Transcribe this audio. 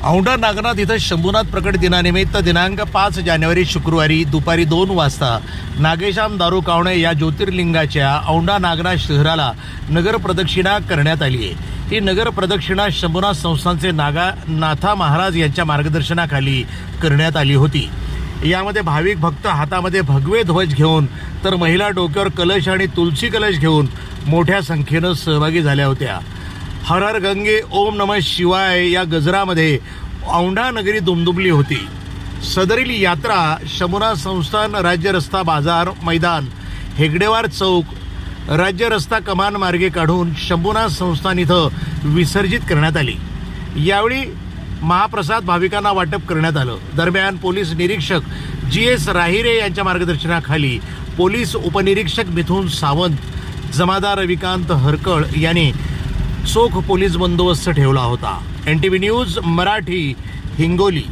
औंढा नागनाथ इथं शंभूनाथ प्रकट दिनानिमित्त दिनांक पाच जानेवारी शुक्रवारी दुपारी दोन वाजता नागेशाम दारू कावणे या ज्योतिर्लिंगाच्या औंढा नागनाथ शहराला नगर प्रदक्षिणा करण्यात आली आहे. ही नगर प्रदक्षिणा शंभूनाथ संस्थांचे नागा नाथा महाराज यांच्या मार्गदर्शनाखाली करण्यात आली होती. यामध्ये भाविक भक्त हातामध्ये भगवे ध्वज घेऊन तर महिला डोक्यावर कलश आणि तुलसी कलश घेऊन मोठ्या संख्येनं सहभागी झाल्या होत्या. हर हर गंगे ओम नम शिवाय या गजरामध्ये औंढा नगरी दुमदुमली होती. सदरील यात्रा शमुना संस्थान राज्य रस्ता बाजार मैदान हेगडेवार चौक राज्य रस्ता कमान मार्गे काढून शंभूनाथ संस्थान इथं विसर्जित करण्यात आली. यावेळी महाप्रसाद भाविकांना वाटप करण्यात आलं. दरम्यान पोलीस निरीक्षक जी एस राहिरे यांच्या मार्गदर्शनाखाली पोलीस उपनिरीक्षक मिथुन सावंत जमादार रविकांत हरकळ यांनी चोख पोलीस बंदोबस्त ठेवला होता. N T V news Marathi Hingoli.